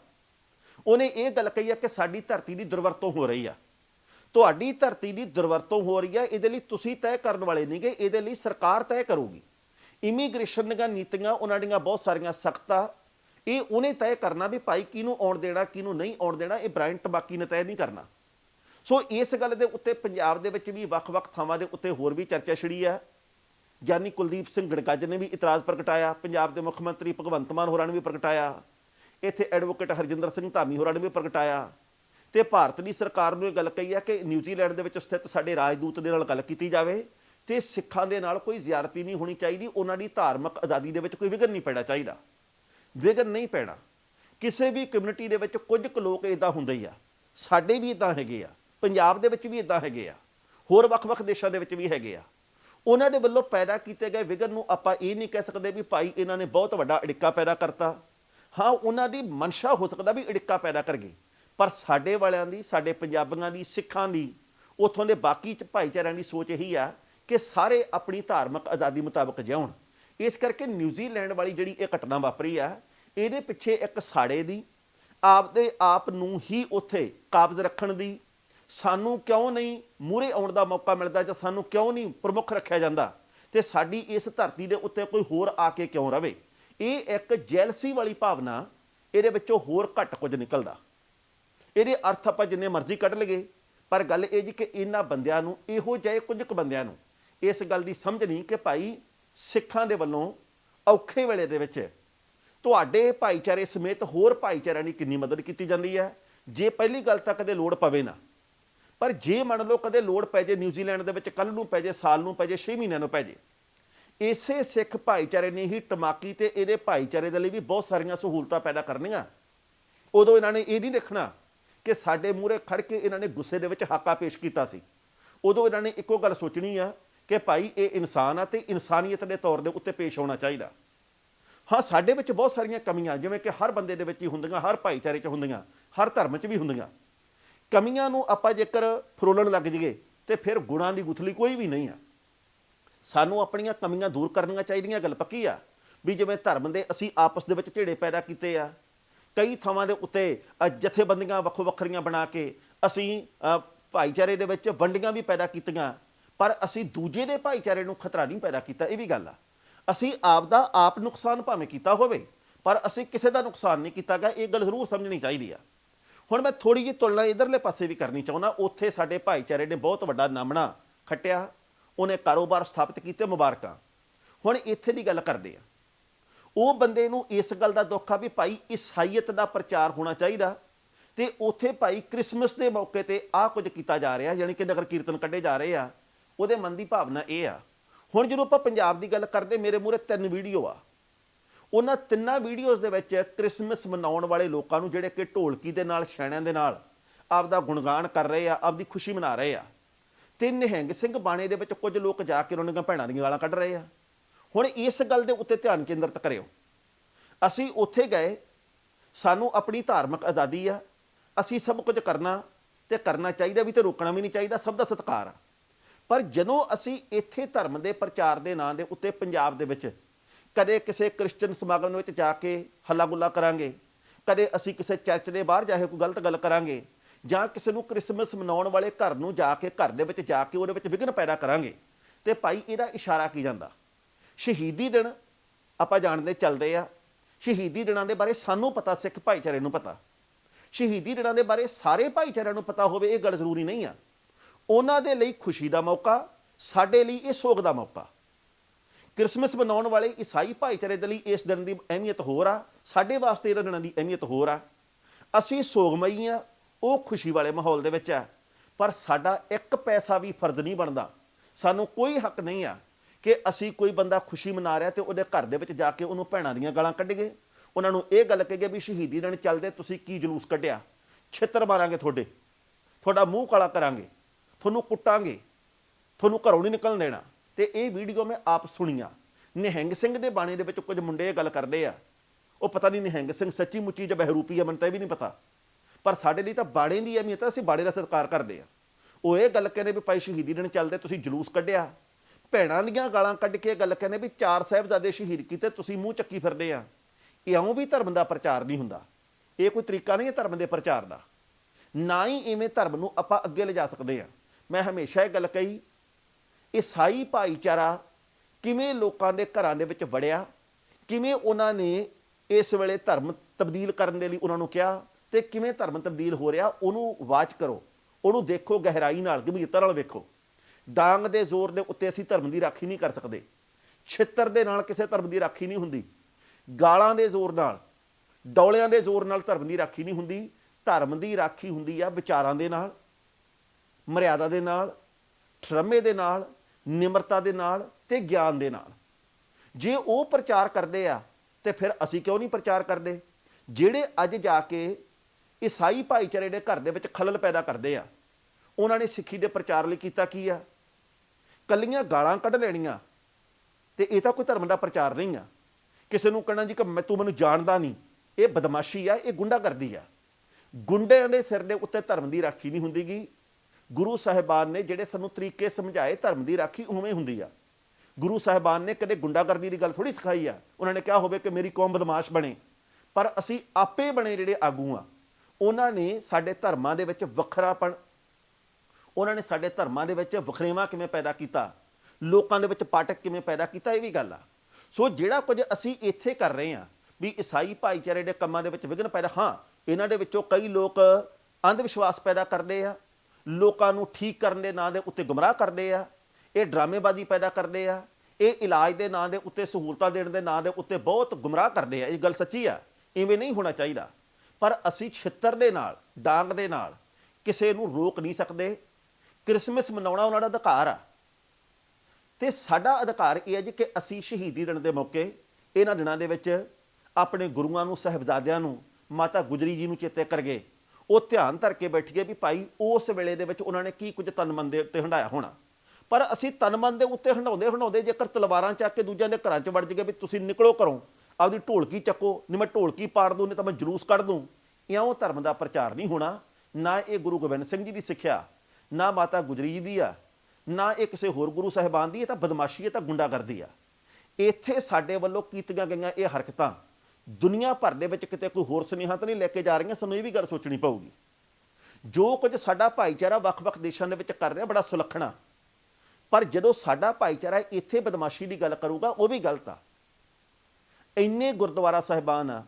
ਉਹਨੇ ਇਹ ਗੱਲ ਕਹੀ ਆ ਕਿ ਸਾਡੀ ਧਰਤੀ ਦੀ ਦੁਰਵਰਤੋਂ ਹੋ ਰਹੀ ਆ। ਤੁਹਾਡੀ ਧਰਤੀ ਦੀ ਦੁਰਵਰਤੋਂ ਹੋ ਰਹੀ ਹੈ ਇਹਦੇ ਲਈ ਤੁਸੀਂ ਤੈਅ ਕਰਨ ਵਾਲੇ ਨਹੀਂਗੇ, ਇਹਦੇ ਲਈ ਸਰਕਾਰ ਤੈਅ ਕਰੂਗੀ। ਇਮੀਗ੍ਰੇਸ਼ਨ ਦੀਆਂ ਨੀਤੀਆਂ, ਉਹਨਾਂ ਦੀਆਂ ਬਹੁਤ ਸਾਰੀਆਂ ਸਖਤਾਂ ਇਹ ਉਹਨੇ ਤੈਅ ਕਰਨਾ ਵੀ ਭਾਈ ਕਿਹਨੂੰ ਆਉਣ ਦੇਣਾ, ਕਿਹਨੂੰ ਨਹੀਂ ਆਉਣ ਦੇਣਾ, ਇਹ ਬ੍ਰਾਇਨ ਟਬਾਕੀ ਨੇ ਤੈਅ ਨਹੀਂ ਕਰਨਾ। ਸੋ ਇਸ ਗੱਲ ਦੇ ਉੱਤੇ ਪੰਜਾਬ ਦੇ ਵਿੱਚ ਵੀ ਵੱਖ-ਵੱਖ ਥਾਵਾਂ ਦੇ ਉੱਤੇ ਹੋਰ ਵੀ ਚਰਚਾ ਛਿੜੀ ਹੈ ਗਿਆਨੀ ਕੁਲਦੀਪ ਸਿੰਘ ਗੜਗੱਜ ਨੇ ਵੀ ਇਤਰਾਜ਼ ਪ੍ਰਗਟਾਇਆ, ਪੰਜਾਬ ਦੇ ਮੁੱਖ ਮੰਤਰੀ ਭਗਵੰਤ ਮਾਨ ਹੋਰਾਂ ਨੇ ਵੀ ਪ੍ਰਗਟਾਇਆ। ਇੱਥੇ ਐਡਵੋਕੇਟ ਹਰਜਿੰਦਰ ਸਿੰਘ ਧਾਮੀ ਹੋਰਾਂ ਨੇ ਵੀ ਪ੍ਰਗਟਾਇਆ। ਤੇ ਭਾਰਤ ਦੀ ਸਰਕਾਰ ਨੂੰ ਇਹ ਗੱਲ ਕਹੀ ਹੈ ਕਿ ਨਿਊਜ਼ੀਲੈਂਡ ਦੇ ਵਿੱਚ ਸਥਿਤ ਸਾਡੇ ਰਾਜਦੂਤ ਦੇ ਨਾਲ ਗੱਲ ਕੀਤੀ ਜਾਵੇ ਤੇ ਸਿੱਖਾਂ ਦੇ ਨਾਲ ਕੋਈ ਜ਼ਿਆਰਤੀ ਨਹੀਂ ਹੋਣੀ ਚਾਹੀਦੀ, ਉਹਨਾਂ ਦੀ ਧਾਰਮਿਕ ਆਜ਼ਾਦੀ ਦੇ ਵਿੱਚ ਕੋਈ ਵਿਘਨ ਨਹੀਂ ਪੈਣਾ ਚਾਹੀਦਾ। ਵਿਘਨ ਨਹੀਂ ਪੈਣਾ। ਕਿਸੇ ਵੀ ਕਮਿਊਨਿਟੀ ਦੇ ਵਿੱਚ ਕੁਝ ਕੁ ਲੋਕ ਇਦਾਂ ਹੁੰਦੇ ਹੀ ਆ। ਸਾਡੇ ਵੀ ਇਦਾਂ ਹੈਗੇ ਆ। ਪੰਜਾਬ ਦੇ ਵਿੱਚ ਵੀ ਇਦਾਂ ਹੈਗੇ ਆ। ਹੋਰ ਵੱਖ-ਵੱਖ ਦੇਸ਼ਾਂ ਦੇ ਵਿੱਚ ਵੀ ਹੈਗੇ ਆ। ਉਹਨਾਂ ਦੇ ਵੱਲੋਂ ਪੈਦਾ ਕੀਤੇ ਗਏ ਵਿਘਨ ਨੂੰ ਆਪਾਂ ਇਹ ਨਹੀਂ ਕਹਿ ਸਕਦੇ ਵੀ ਭਾਈ ਇਹਨਾਂ ਨੇ ਬਹੁਤ ਵੱਡਾ ਅੜਿੱਕਾ ਪੈਦਾ ਕਰਤਾ। ਹਾਂ, ਉਹਨਾਂ ਦੀ ਮਨਸ਼ਾ ਹੋ ਸਕਦਾ ਵੀ ਅੜਿੱਕਾ ਪੈਦਾ ਕਰ ਗਈ। ਪਰ ਸਾਡੇ ਵਾਲਿਆਂ ਦੀ, ਸਾਡੇ ਪੰਜਾਬੀਆਂ ਦੀ, ਸਿੱਖਾਂ ਦੀ, ਉਥੋਂ ਦੇ ਬਾਕੀ ਚ ਭਾਈਚਾਰਿਆਂ ਦੀ ਸੋਚ ਇਹੀ ਆ ਕਿ ਸਾਰੇ ਆਪਣੀ ਧਾਰਮਿਕ ਆਜ਼ਾਦੀ ਮੁਤਾਬਕ ਜਿਉਣ। ਇਸ ਕਰਕੇ ਨਿਊਜ਼ੀਲੈਂਡ ਵਾਲੀ ਜਿਹੜੀ ਇਹ ਘਟਨਾ ਵਾਪਰੀ ਆ, ਇਹਦੇ ਪਿੱਛੇ ਇੱਕ ਸਾੜੇ ਦੀ, ਆਪਦੇ ਆਪ ਨੂੰ ਹੀ ਉੱਥੇ ਕਾਬਜ਼ ਰੱਖਣ ਦੀ, ਸਾਨੂੰ ਕਿਉਂ ਨਹੀਂ ਮੂਹਰੇ ਆਉਣ ਦਾ ਮੌਕਾ ਮਿਲਦਾ ਜਾਂ ਸਾਨੂੰ ਕਿਉਂ ਨਹੀਂ ਪ੍ਰਮੁੱਖ ਰੱਖਿਆ ਜਾਂਦਾ ਤੇ ਸਾਡੀ ਇਸ ਧਰਤੀ ਦੇ ਉੱਤੇ ਕੋਈ ਹੋਰ ਆ ਕੇ ਕਿਉਂ ਰਵੇ? ਇਹ ਇੱਕ ਜੈਲਸੀ ਵਾਲੀ ਭਾਵਨਾ, ਇਹਦੇ ਵਿੱਚੋਂ ਹੋਰ ਘੱਟ ਕੁਝ ਨਿਕਲਦਾ। ਇਹਦੇ ਅਰਥ ਆਪਾਂ ਜਿੰਨੇ ਮਰਜ਼ੀ ਕੱਢ ਲਈਏ, ਪਰ ਗੱਲ ਇਹ ਜੀ ਕਿ ਇਹਨਾਂ ਬੰਦਿਆਂ ਨੂੰ, ਇਹੋ ਜਿਹੇ ਕੁਝ ਕੁ ਬੰਦਿਆਂ ਨੂੰ ਇਸ ਗੱਲ ਦੀ ਸਮਝ ਨਹੀਂ ਕਿ ਭਾਈ ਸਿੱਖਾਂ ਦੇ ਵੱਲੋਂ ਔਖੇ ਵੇਲੇ ਦੇ ਵਿੱਚ ਤੁਹਾਡੇ ਭਾਈਚਾਰੇ ਸਮੇਤ ਹੋਰ ਭਾਈਚਾਰਿਆਂ ਦੀ ਕਿੰਨੀ ਮਦਦ ਕੀਤੀ ਜਾਂਦੀ ਹੈ? ਜੇ ਪਹਿਲੀ ਗੱਲ ਤਾਂ ਕਦੇ ਲੋੜ ਪਵੇ ਨਾ, ਪਰ ਜੇ ਮੰਨ ਲਓ ਕਦੇ ਲੋੜ ਪੈ ਜੇ ਨਿਊਜ਼ੀਲੈਂਡ ਦੇ ਵਿੱਚ ਕੱਲ ਨੂੰ ਪੈ ਜੇ, ਸਾਲ ਨੂੰ ਪੈ ਜੇ 6 ਮਹੀਨਿਆਂ ਨੂੰ ਪੈ ਜੇ, ਇਸੇ ਸਿੱਖ ਭਾਈਚਾਰੇ ਨੇ ਹੀ ਟਮਾਕੀ ਤੇ ਇਹਦੇ ਭਾਈਚਾਰੇ ਦੇ ਲਈ ਵੀ ਬਹੁਤ ਸਾਰੀਆਂ ਸਹੂਲਤਾਂ ਪੈਦਾ ਕਰਨੀਆਂ। ਉਦੋਂ ਇਹਨਾਂ ਨੇ ਇਹ ਨਹੀਂ ਦੇਖਣਾ ਕਿ ਸਾਡੇ ਮੂਹਰੇ ਖੜ ਕੇ ਇਹਨਾਂ ਨੇ ਗੁੱਸੇ ਦੇ ਵਿੱਚ ਹਾਕਾ ਪੇਸ਼ ਕੀਤਾ ਸੀ। ਉਦੋਂ ਇਹਨਾਂ ਨੇ ਇੱਕੋ ਗੱਲ ਸੋਚਣੀ ਆ ਕਿ ਭਾਈ ਇਹ ਇਨਸਾਨ ਆ ਤੇ ਇਨਸਾਨੀਅਤ ਦੇ ਤੌਰ ਦੇ ਉੱਤੇ ਪੇਸ਼ ਹੋਣਾ ਚਾਹੀਦਾ। ਹਾਂ, ਸਾਡੇ ਵਿੱਚ ਬਹੁਤ ਸਾਰੀਆਂ ਕਮੀਆਂ, ਜਿਵੇਂ ਕਿ ਹਰ ਬੰਦੇ ਦੇ ਵਿੱਚ ਹੀ ਹੁੰਦੀਆਂ, ਹਰ ਭਾਈਚਾਰੇ 'ਚ ਹੁੰਦੀਆਂ, ਹਰ ਧਰਮ 'ਚ ਵੀ ਹੁੰਦੀਆਂ। ਕਮੀਆਂ ਨੂੰ ਆਪਾਂ ਜੇਕਰ ਫਰੋਲਣ ਲੱਗ ਜਾਈਏ ਤੇ ਫਿਰ ਗੁਣਾਂ ਦੀ ਗੁਥਲੀ ਕੋਈ ਵੀ ਨਹੀਂ ਆ। ਸਾਨੂੰ ਆਪਣੀਆਂ ਕਮੀਆਂ ਦੂਰ ਕਰਨੀਆਂ ਚਾਹੀਦੀਆਂ, ਗੱਲ ਪੱਕੀ ਆ। ਵੀ ਜਿਵੇਂ ਧਰਮ ਦੇ ਅਸੀਂ ਆਪਸ ਦੇ ਵਿੱਚ ਝੇੜੇ ਪੈਦਾ ਕੀਤੇ ਆ, ਕਈ ਥਾਵਾਂ ਦੇ ਉੱਤੇ ਜਥੇਬੰਦੀਆਂ ਵੱਖੋ ਵੱਖਰੀਆਂ ਬਣਾ ਕੇ ਅਸੀਂ ਭਾਈਚਾਰੇ ਦੇ ਵਿੱਚ ਵੰਡੀਆਂ ਵੀ ਪੈਦਾ ਕੀਤੀਆਂ। ਪਰ ਅਸੀਂ ਦੂਜੇ ਦੇ ਭਾਈਚਾਰੇ ਨੂੰ ਖਤਰਾ ਨਹੀਂ ਪੈਦਾ ਕੀਤਾ, ਇਹ ਵੀ ਗੱਲ ਆ। ਅਸੀਂ ਆਪ ਦਾ ਆਪ ਨੁਕਸਾਨ ਭਾਵੇਂ ਕੀਤਾ ਹੋਵੇ, ਪਰ ਅਸੀਂ ਕਿਸੇ ਦਾ ਨੁਕਸਾਨ ਨਹੀਂ ਕੀਤਾਗਾ ਇਹ ਗੱਲ ਜ਼ਰੂਰ ਸਮਝਣੀ ਚਾਹੀਦੀ ਆ। ਹੁਣ ਮੈਂ ਥੋੜੀ ਜਿਹੀ ਤੁਲਨਾ ਇਧਰਲੇ ਪਾਸੇ ਵੀ ਕਰਨੀ ਚਾਹੁੰਦਾ, ਉੱਥੇ ਸਾਡੇ ਭਾਈਚਾਰੇ ਨੇ ਬਹੁਤ ਵੱਡਾ ਨਾਮਣਾ ਖੱਟਿਆ, ਉਹਨੇ ਕਾਰੋਬਾਰ ਸਥਾਪਿਤ ਕੀਤੇ ਮੁਬਾਰਕਾਂ। ਹੁਣ ਇੱਥੇ ਦੀ ਗੱਲ ਕਰਦੇ ਆ। ਉਹ ਬੰਦੇ ਨੂੰ ਇਸ ਗੱਲ ਦਾ ਦੁੱਖ ਆ ਵੀ ਭਾਈ ਈਸਾਈਅਤ ਦਾ ਪ੍ਰਚਾਰ ਹੋਣਾ ਚਾਹੀਦਾ, ਤੇ ਉੱਥੇ ਭਾਈ ਕ੍ਰਿਸਮਸ ਦੇ ਮੌਕੇ ਤੇ ਆਹ ਕੁਝ ਕੀਤਾ ਜਾ ਰਿਹਾ, ਯਾਨੀ ਕਿ ਨਗਰ ਕੀਰਤਨ ਕੱਢੇ ਜਾ ਰਹੇ ਆ। ਉਹਦੇ ਮਨ ਦੀ ਭਾਵਨਾ ਇਹ ਆ। ਹੁਣ ਜਦੋਂ ਆਪਾਂ ਪੰਜਾਬ ਦੀ ਗੱਲ ਕਰਦੇ, ਮੇਰੇ ਮੂਹਰੇ ਤਿੰਨ ਵੀਡੀਓ ਆ। ਉਹਨਾਂ ਤਿੰਨਾਂ ਵੀਡੀਓਜ਼ ਦੇ ਵਿੱਚ ਕ੍ਰਿਸਮਸ ਮਨਾਉਣ ਵਾਲੇ ਲੋਕਾਂ ਨੂੰ ਜਿਹੜੇ ਕਿ ਢੋਲਕੀ ਦੇ ਨਾਲ ਛੈਣਿਆਂ ਦੇ ਨਾਲ ਆਪਦਾ ਗੁਣਗਾਨ ਕਰ ਰਹੇ ਆ, ਆਪਦੀ ਖੁਸ਼ੀ ਮਨਾ ਰਹੇ ਆ। ਤੇ ਨਿਹੰਗ ਸਿੰਘ ਬਾਣੇ ਦੇ ਵਿੱਚ ਕੁਝ ਲੋਕ ਜਾ ਕੇ ਉਹਨਾਂ ਦੀਆਂ ਭੈਣਾਂ ਦੀਆਂ ਗਾਲਾਂ ਕੱਢ ਰਹੇ ਆ। ਹੁਣ ਇਸ ਗੱਲ ਦੇ ਉੱਤੇ ਧਿਆਨ ਕੇਂਦਰਿਤ ਕਰਿਓ। ਅਸੀਂ ਉੱਥੇ ਗਏ, ਸਾਨੂੰ ਆਪਣੀ ਧਾਰਮਿਕ ਆਜ਼ਾਦੀ ਆ। ਅਸੀਂ ਸਭ ਕੁਝ ਕਰਨਾ ਤੇ ਕਰਨਾ ਚਾਹੀਦਾ ਵੀ ਤੇ ਰੋਕਣਾ ਵੀ ਨਹੀਂ ਚਾਹੀਦਾ, ਸਭ ਦਾ ਸਤਿਕਾਰ ਆ। ਪਰ ਜਦੋਂ ਅਸੀਂ ਇੱਥੇ ਧਰਮ ਦੇ ਪ੍ਰਚਾਰ ਦੇ ਨਾਂ ਦੇ ਉੱਤੇ ਪੰਜਾਬ ਦੇ ਵਿੱਚ ਕਦੇ ਕਿਸੇ ਕ੍ਰਿਸਚੀਅਨ ਸਮਾਗਮ ਵਿੱਚ ਜਾ ਕੇ ਹੱਲਾ ਗੁੱਲਾ ਕਰਾਂਗੇ, ਕਦੇ ਅਸੀਂ ਕਿਸੇ ਚਰਚ ਦੇ ਬਾਹਰ ਜਾ ਕੇ ਕੋਈ ਗਲਤ ਗੱਲ ਕਰਾਂਗੇ, ਜਾਂ ਕਿਸੇ ਨੂੰ ਕ੍ਰਿਸਮਸ ਮਨਾਉਣ ਵਾਲੇ ਘਰ ਨੂੰ ਜਾ ਕੇ, ਘਰ ਦੇ ਵਿੱਚ ਜਾ ਕੇ ਉਹਦੇ ਵਿੱਚ ਵਿਘਨ ਪੈਦਾ ਕਰਾਂਗੇ, ਤੇ ਭਾਈ ਇਹਦਾ ਇਸ਼ਾਰਾ ਕੀ ਜਾਂਦਾ? ਸ਼ਹੀਦੀ ਦਿਨ ਆਪਾਂ ਜਾਣਦੇ, ਚੱਲਦੇ ਆ। ਸ਼ਹੀਦੀ ਦਿਨਾਂ ਦੇ ਬਾਰੇ ਸਾਨੂੰ ਪਤਾ, ਸਿੱਖ ਭਾਈਚਾਰੇ ਨੂੰ ਪਤਾ। ਸ਼ਹੀਦੀ ਦਿਨਾਂ ਦੇ ਬਾਰੇ ਸਾਰੇ ਭਾਈਚਾਰਿਆਂ ਨੂੰ ਪਤਾ ਹੋਵੇ, ਇਹ ਗੱਲ ਜ਼ਰੂਰੀ ਨਹੀਂ ਆ। ਉਹਨਾਂ ਦੇ ਲਈ ਖੁਸ਼ੀ ਦਾ ਮੌਕਾ, ਸਾਡੇ ਲਈ ਇਹ ਸੋਗ ਦਾ ਮੌਕਾ। ਕ੍ਰਿਸਮਸ ਮਨਾਉਣ ਵਾਲੇ ਈਸਾਈ ਭਾਈਚਾਰੇ ਦੇ ਲਈ ਇਸ ਦਿਨ ਦੀ ਅਹਿਮੀਅਤ ਹੋਰ ਆ, ਸਾਡੇ ਵਾਸਤੇ ਇਹਨਾਂ ਦਿਨਾਂ ਦੀ ਅਹਿਮੀਅਤ ਹੋਰ ਆ। ਅਸੀਂ ਸੋਗਮਈ ਆ, ਉਹ ਖੁਸ਼ੀ ਵਾਲੇ ਮਾਹੌਲ ਦੇ ਵਿੱਚ ਆ, ਪਰ ਸਾਡਾ ਇੱਕ ਪੈਸਾ ਵੀ ਫਰਜ਼ ਨਹੀਂ ਬਣਦਾ। ਸਾਨੂੰ ਕੋਈ ਹੱਕ ਨਹੀਂ ਆ ਕਿ ਅਸੀਂ ਕੋਈ ਬੰਦਾ ਖੁਸ਼ੀ ਮਨਾ ਰਿਹਾ ਤੇ ਉਹਦੇ ਘਰ ਦੇ ਵਿੱਚ ਜਾ ਕੇ ਉਹਨੂੰ ਭੈਣਾਂ ਦੀਆਂ ਗਾਲਾਂ ਕੱਢੀਏ। ਉਹਨਾਂ ਨੂੰ ਇਹ ਗੱਲ ਕਹੀਏ ਵੀ ਸ਼ਹੀਦੀ ਦਿਨ ਚੱਲਦੇ, ਤੁਸੀਂ ਕੀ ਜਲੂਸ ਕੱਢਿਆ? ਛਿੱਤਰ ਮਾਰਾਂਗੇ ਤੁਹਾਡੇ। ਤੁਹਾਡਾ ਮੂੰਹ ਕਾਲਾ ਕਰਾਂਗੇ। ਤੁਹਾਨੂੰ ਕੁੱਟਾਂਗੇ, ਤੁਹਾਨੂੰ ਘਰੋਂ ਨਹੀਂ ਨਿਕਲਣ ਦੇਣਾ। ਤੇ ਇਹ ਵੀਡੀਓ ਮੈਂ ਆਪ ਸੁਣੀਆਂ। ਨਿਹੰਗ ਸਿੰਘ ਦੇ ਬਾਣੇ ਦੇ ਵਿੱਚ ਕੁਝ ਮੁੰਡੇ ਇਹ ਗੱਲ ਕਰਦੇ ਆ। ਉਹ ਪਤਾ ਨਹੀਂ ਨਿਹੰਗ ਸਿੰਘ ਸੱਚੀ ਮੁੱਚੀ ਜਾਂ ਬਹਿਰੂਪੀ ਆ, ਮੈਨੂੰ ਤਾਂ ਇਹ ਵੀ ਨਹੀਂ ਪਤਾ। ਪਰ ਸਾਡੇ ਲਈ ਤਾਂ ਬਾਣੇ ਦੀ ਅਹਿਮੀਅਤ ਹੈ ਅਸੀਂ ਬਾੜੇ ਦਾ ਸਤਿਕਾਰ ਕਰਦੇ ਆ। ਉਹ ਇਹ ਗੱਲ ਕਹਿੰਦੇ ਵੀ ਭਾਈ ਸ਼ਹੀਦੀ ਦਿਨ ਚੱਲਦੇ, ਤੁਸੀਂ ਜਲੂਸ ਕੱਢਿਆ। ਭੈਣਾਂ ਦੀਆਂ ਗਾਲਾਂ ਕੱਢ ਕੇ ਇਹ ਗੱਲ ਕਹਿੰਦੇ ਵੀ ਚਾਰ ਸਾਹਿਬਜ਼ਾਦੇ ਸ਼ਹੀਦ ਕੀਤੇ, ਤੁਸੀਂ ਮੂੰਹ ਚੱਕੀ ਫਿਰਦੇ ਆ। ਇਉਂ ਵੀ ਧਰਮ ਦਾ ਪ੍ਰਚਾਰ ਨਹੀਂ ਹੁੰਦਾ। ਇਹ ਕੋਈ ਤਰੀਕਾ ਨਹੀਂ ਹੈ ਧਰਮ ਦੇ ਪ੍ਰਚਾਰ ਦਾ। ਨਾ ਹੀ ਇਵੇਂ ਧਰਮ ਨੂੰ ਆਪਾਂ ਅੱਗੇ ਲਿਜਾ ਸਕਦੇ ਆ। ਮੈਂ ਹਮੇਸ਼ਾ ਇਹ ਗੱਲ ਕਹੀ, ਈਸਾਈ ਭਾਈਚਾਰਾ ਕਿਵੇਂ ਲੋਕਾਂ ਦੇ ਘਰਾਂ ਦੇ ਵਿੱਚ ਵੜਿਆ, ਕਿਵੇਂ ਉਹਨਾਂ ਨੇ ਇਸ ਵੇਲੇ ਧਰਮ ਤਬਦੀਲ ਕਰਨ ਦੇ ਲਈ ਉਹਨਾਂ ਨੂੰ ਕਿਹਾ ਤੇ ਕਿਵੇਂ ਧਰਮ ਤਬਦੀਲ ਹੋ ਰਿਹਾ, ਉਹਨੂੰ ਵਾਚ ਕਰੋ, ਉਹਨੂੰ ਦੇਖੋ, ਗਹਿਰਾਈ ਨਾਲ, ਗੰਭੀਰਤਾ ਨਾਲ ਵੇਖੋ। ਡਾਂਗ ਦੇ ਜ਼ੋਰ ਦੇ ਉੱਤੇ ਅਸੀਂ ਧਰਮ ਦੀ ਰਾਖੀ ਨਹੀਂ ਕਰ ਸਕਦੇ, ਛਿੱਤਰ ਦੇ ਨਾਲ ਕਿਸੇ ਧਰਮ ਦੀ ਰਾਖੀ ਨਹੀਂ ਹੁੰਦੀ, ਗਾਲਾਂ ਦੇ ਜ਼ੋਰ ਨਾਲ, ਡੌਲਿਆਂ ਦੇ ਜ਼ੋਰ ਨਾਲ ਧਰਮ ਦੀ ਰਾਖੀ ਨਹੀਂ ਹੁੰਦੀ, ਧਰਮ ਦੀ ਰਾਖੀ ਹੁੰਦੀ ਆ ਵਿਚਾਰਾਂ ਦੇ ਨਾਲ। ਮਰਿਆਦਾ ਦੇ ਨਾਲ ਠਰਮੇ ਦੇ ਨਾਲ, ਨਿਮਰਤਾ ਦੇ ਨਾਲ ਤੇ ਗਿਆਨ ਦੇ ਨਾਲ। ਜੇ ਉਹ ਪ੍ਰਚਾਰ ਕਰਦੇ ਆ, ਤੇ ਫਿਰ ਅਸੀਂ ਕਿਉਂ ਨਹੀਂ ਪ੍ਰਚਾਰ ਕਰਦੇ? ਜਿਹੜੇ ਅੱਜ ਜਾ ਕੇ ਈਸਾਈ ਭਾਈਚਾਰੇ ਦੇ ਘਰ ਦੇ ਵਿੱਚ ਖਲਲ ਪੈਦਾ ਕਰਦੇ ਆ, ਉਹਨਾਂ ਨੇ ਸਿੱਖੀ ਦੇ ਪ੍ਰਚਾਰ ਲਈ ਕੀਤਾ ਕੀ ਆ? ਕੱਲੀਆਂ ਗਾਲਾਂ ਕੱਢ ਲੈਣੀਆਂ, ਤੇ ਇਹ ਤਾਂ ਕੋਈ ਧਰਮ ਦਾ ਪ੍ਰਚਾਰ ਨਹੀਂ ਆ। ਕਿਸੇ ਨੂੰ ਕਹਿਣਾ ਜੀ ਕਿ ਮੈਂ ਤੂੰ ਮੈਨੂੰ ਜਾਣਦਾ ਨਹੀਂ, ਇਹ ਬਦਮਾਸ਼ੀ ਆ, ਇਹ ਗੁੰਡਾਗਰਦੀ ਆ। ਗੁੰਡਿਆਂ ਦੇ ਸਿਰ ਦੇ ਉੱਤੇ ਧਰਮ ਦੀ ਰਾਖੀ ਨਹੀਂ ਹੁੰਦੀਗੀ ਗੁਰੂ ਸਾਹਿਬਾਨ ਨੇ ਜਿਹੜੇ ਸਾਨੂੰ ਤਰੀਕੇ ਸਮਝਾਏ, ਧਰਮ ਦੀ ਰਾਖੀ ਉਵੇਂ ਹੁੰਦੀ ਆ। ਗੁਰੂ ਸਾਹਿਬਾਨ ਨੇ ਕਦੇ ਗੁੰਡਾਗਰਦੀ ਦੀ ਗੱਲ ਥੋੜੀ ਸਿਖਾਈ ਆ। ਉਹਨਾਂ ਨੇ ਕਿਹਾ ਹੋਵੇ ਕਿ ਮੇਰੀ ਕੌਮ ਬਦਮਾਸ਼ ਬਣੇ। ਪਰ ਅਸੀਂ ਆਪੇ ਬਣੇ ਜਿਹੜੇ ਆਗੂ ਆ। ਉਹਨਾਂ ਨੇ ਸਾਡੇ ਧਰਮਾਂ ਦੇ ਵਿੱਚ ਵੱਖਰਾਪਣ, ਉਹਨਾਂ ਨੇ ਸਾਡੇ ਧਰਮਾਂ ਦੇ ਵਿੱਚ ਵਖਰੇਵਾ ਕਿਵੇਂ ਪੈਦਾ ਕੀਤਾ, ਲੋਕਾਂ ਦੇ ਵਿੱਚ ਪਾਟਕ ਕਿਵੇਂ ਪੈਦਾ ਕੀਤਾ, ਇਹ ਵੀ ਗੱਲ ਆ। ਸੋ ਜਿਹੜਾ ਕੁਝ ਅਸੀਂ ਇੱਥੇ ਕਰ ਰਹੇ ਆ, ਵੀ ਈਸਾਈ ਭਾਈਚਾਰੇ ਦੇ ਕੰਮਾਂ ਦੇ ਵਿੱਚ ਵਿਘਨ ਪੈਦਾ, ਹਾਂ, ਇਹਨਾਂ ਦੇ ਵਿੱਚੋਂ ਕਈ ਲੋਕ ਅੰਧ ਵਿਸ਼ਵਾਸ ਪੈਦਾ ਕਰਦੇ ਆ ਲੋਕਾਂ ਨੂੰ ਠੀਕ ਕਰਨ ਦੇ ਨਾਂ ਦੇ ਉੱਤੇ ਗੁੰਮਰਾਹ ਕਰਦੇ ਆ, ਇਹ ਡਰਾਮੇਬਾਜ਼ੀ ਪੈਦਾ ਕਰਦੇ ਆ, ਇਹ ਇਲਾਜ ਦੇ ਨਾਂ ਦੇ ਉੱਤੇ ਸਹੂਲਤਾਂ ਦੇਣ ਦੇ ਨਾਂ ਦੇ ਉੱਤੇ ਬਹੁਤ ਗੁੰਮਰਾਹ ਕਰਦੇ ਆ, ਇਹ ਗੱਲ ਸੱਚੀ ਆ, ਇਵੇਂ ਨਹੀਂ ਹੋਣਾ ਚਾਹੀਦਾ। ਪਰ ਅਸੀਂ ਛਿੱਤਰ ਦੇ ਨਾਲ, ਡਾਂਗ ਦੇ ਨਾਲ ਕਿਸੇ ਨੂੰ ਰੋਕ ਨਹੀਂ ਸਕਦੇ, ਕ੍ਰਿਸਮਸ ਮਨਾਉਣਾ ਉਹਨਾਂ ਦਾ ਅਧਿਕਾਰ ਆ। ਤੇ ਸਾਡਾ ਅਧਿਕਾਰ ਇਹ ਹੈ ਜੀ ਕਿ ਅਸੀਂ ਸ਼ਹੀਦੀ ਦਿਨ ਦੇ ਮੌਕੇ ਇਹਨਾਂ ਦਿਨਾਂ ਦੇ ਵਿੱਚ ਆਪਣੇ ਗੁਰੂਆਂ ਨੂੰ, ਸਹਿਬਜ਼ਾਦਿਆਂ ਨੂੰ, ਮਾਤਾ ਗੁਜਰੀ ਜੀ ਨੂੰ ਚੇਤੇ ਕਰਗੇ ਉਹ ਧਿਆਨ ਧਰ ਕੇ ਬੈਠੀਏ ਵੀ ਭਾਈ ਉਸ ਵੇਲੇ ਦੇ ਵਿੱਚ ਉਹਨਾਂ ਨੇ ਕੀ ਕੁਝ ਤਨ ਮਨ ਦੇ ਉੱਤੇ ਹੰਡਾਇਆ ਹੋਣਾ। ਪਰ ਅਸੀਂ ਤਨ ਮਨ ਦੇ ਉੱਤੇ ਹੰਡਾਉਂਦੇ ਹੰਡਾਉਂਦੇ ਜੇਕਰ ਤਲਵਾਰਾਂ ਚੱਕ ਕੇ ਦੂਜਿਆਂ ਦੇ ਘਰਾਂ 'ਚ ਵੜ ਜਗੇ ਵੀ ਤੁਸੀਂ ਨਿਕਲੋ ਕਰੋ ਆਪਦੀ ਢੋਲਕੀ ਚੱਕੋ, ਨਹੀਂ ਮੈਂ ਢੋਲਕੀ ਪਾੜ ਦੂੰ, ਨਹੀਂ ਤਾਂ ਮੈਂ ਜਲੂਸ ਕੱਢ ਦੂੰ। ਇਉਂ ਧਰਮ ਦਾ ਪ੍ਰਚਾਰ ਨਹੀਂ ਹੋਣਾ। ਨਾ ਇਹ ਗੁਰੂ ਗੋਬਿੰਦ ਸਿੰਘ ਜੀ ਦੀ ਸਿੱਖਿਆ, ਨਾ ਮਾਤਾ ਗੁਜਰੀ ਜੀ ਦੀ ਆ, ਨਾ ਇਹ ਕਿਸੇ ਹੋਰ ਗੁਰੂ ਸਾਹਿਬਾਨ ਦੀ, ਇਹ ਤਾਂ ਬਦਮਾਸ਼ੀ ਹੈ ਤਾਂ ਗੁੰਡਾਗਰਦੀ ਆ। ਇੱਥੇ ਸਾਡੇ ਵੱਲੋਂ ਕੀਤੀਆਂ ਗਈਆਂ ਇਹ ਹਰਕਤਾਂ ਦੁਨੀਆ ਭਰ ਦੇ ਵਿੱਚ ਕਿਤੇ ਕੋਈ ਹੋਰ ਸੁਨੇਹਾ ਤਾਂ ਨਹੀਂ ਲੈ ਕੇ ਜਾ ਰਹੀਆਂ, ਸਾਨੂੰ ਇਹ ਵੀ ਗੱਲ ਸੋਚਣੀ ਪਊਗੀ। ਜੋ ਕੁਝ ਸਾਡਾ ਭਾਈਚਾਰਾ ਵੱਖ-ਵੱਖ ਦੇਸ਼ਾਂ ਦੇ ਵਿੱਚ ਕਰ ਰਿਹਾ, ਬੜਾ ਸੁਲੱਖਣਾ। ਪਰ ਜਦੋਂ ਸਾਡਾ ਭਾਈਚਾਰਾ ਇੱਥੇ ਬਦਮਾਸ਼ੀ ਦੀ ਗੱਲ ਕਰੂਗਾ, ਉਹ ਵੀ ਗਲਤ ਆ। ਇੰਨੇ ਗੁਰਦੁਆਰਾ ਸਾਹਿਬਾਨ ਆ,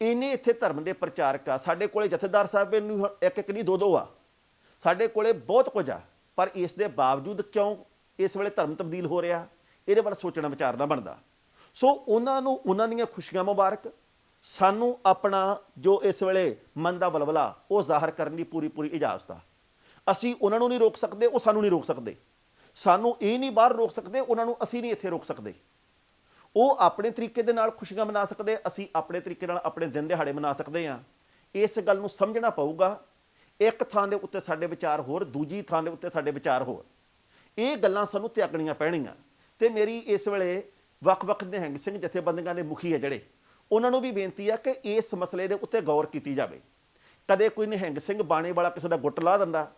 ਇੰਨੇ ਇੱਥੇ ਧਰਮ ਦੇ ਪ੍ਰਚਾਰਕ ਆ, ਸਾਡੇ ਕੋਲੇ ਜਥੇਦਾਰ ਸਾਹਿਬ ਨੂੰ ਇੱਕ ਇੱਕ ਨਹੀਂ ਦੋ ਦੋ ਆ। ਸਾਡੇ ਕੋਲੇ ਬਹੁਤ ਕੁਝ ਆ, ਪਰ ਇਸ ਦੇ ਬਾਵਜੂਦ ਕਿਉਂ ਇਸ ਵੇਲੇ ਧਰਮ ਤਬਦੀਲ ਹੋ ਰਿਹਾ? ਇਹਦੇ ਬਾਰੇ ਸੋਚਣਾ, ਵਿਚਾਰਨਾ ਬਣਦਾ। ਸੋ ਉਹਨਾਂ ਨੂੰ, ਉਹਨਾਂ ਦੀਆਂ ਖੁਸ਼ੀਆਂ ਮੁਬਾਰਕ। ਸਾਨੂੰ ਆਪਣਾ ਜੋ ਇਸ ਵੇਲੇ ਮਨ ਦਾ ਬਲਬਲਾ ਉਹ ਜ਼ਾਹਰ ਕਰਨ ਦੀ ਪੂਰੀ ਪੂਰੀ ਇਜਾਜ਼ਤ ਆ। ਅਸੀਂ ਉਹਨਾਂ ਨੂੰ ਨਹੀਂ ਰੋਕ ਸਕਦੇ, ਉਹ ਸਾਨੂੰ ਨਹੀਂ ਰੋਕ ਸਕਦੇ। ਸਾਨੂੰ ਇਹ ਨਹੀਂ ਬਾਹਰ ਰੋਕ ਸਕਦੇ, ਉਹਨਾਂ ਨੂੰ ਅਸੀਂ ਨਹੀਂ ਇੱਥੇ ਰੋਕ ਸਕਦੇ। ਉਹ ਆਪਣੇ ਤਰੀਕੇ ਦੇ ਨਾਲ ਖੁਸ਼ੀਆਂ ਮਨਾ ਸਕਦੇ, ਅਸੀਂ ਆਪਣੇ ਤਰੀਕੇ ਨਾਲ ਆਪਣੇ ਦਿਨ ਦਿਹਾੜੇ ਮਨਾ ਸਕਦੇ ਹਾਂ। ਇਸ ਗੱਲ ਨੂੰ ਸਮਝਣਾ ਪਊਗਾ। ਇੱਕ ਥਾਂ ਦੇ ਉੱਤੇ ਸਾਡੇ ਵਿਚਾਰ ਹੋਰ, ਦੂਜੀ ਥਾਂ ਦੇ ਉੱਤੇ ਸਾਡੇ ਵਿਚਾਰ ਹੋਰ। ਇਹ ਗੱਲਾਂ ਸਾਨੂੰ ਤਿਆਗਣੀਆਂ ਪੈਣੀਆਂ ਤੇ ਮੇਰੀ ਇਸ ਵੇਲੇ ਵੱਖ-ਵੱਖ ਨਿਹੰਗ ਸਿੰਘ ਜਥੇਬੰਦੀਆਂ ਦੇ ਮੁਖੀ ਹੈ ਜਿਹੜੇ। ਉਹਨਾਂ ਨੂੰ ਵੀ ਬੇਨਤੀ ਆ ਕਿ ਇਸ ਮਸਲੇ ਦੇ ਉੱਤੇ ਗੌਰ ਕੀਤੀ ਜਾਵੇ। ਕਦੇ ਕੋਈ ਨਿਹੰਗ ਸਿੰਘ ਬਾਣੇ ਵਾਲਾ ਕਿਸੇ ਦਾ ਗੁੱਟ ਲਾ ਦਿੰਦਾ।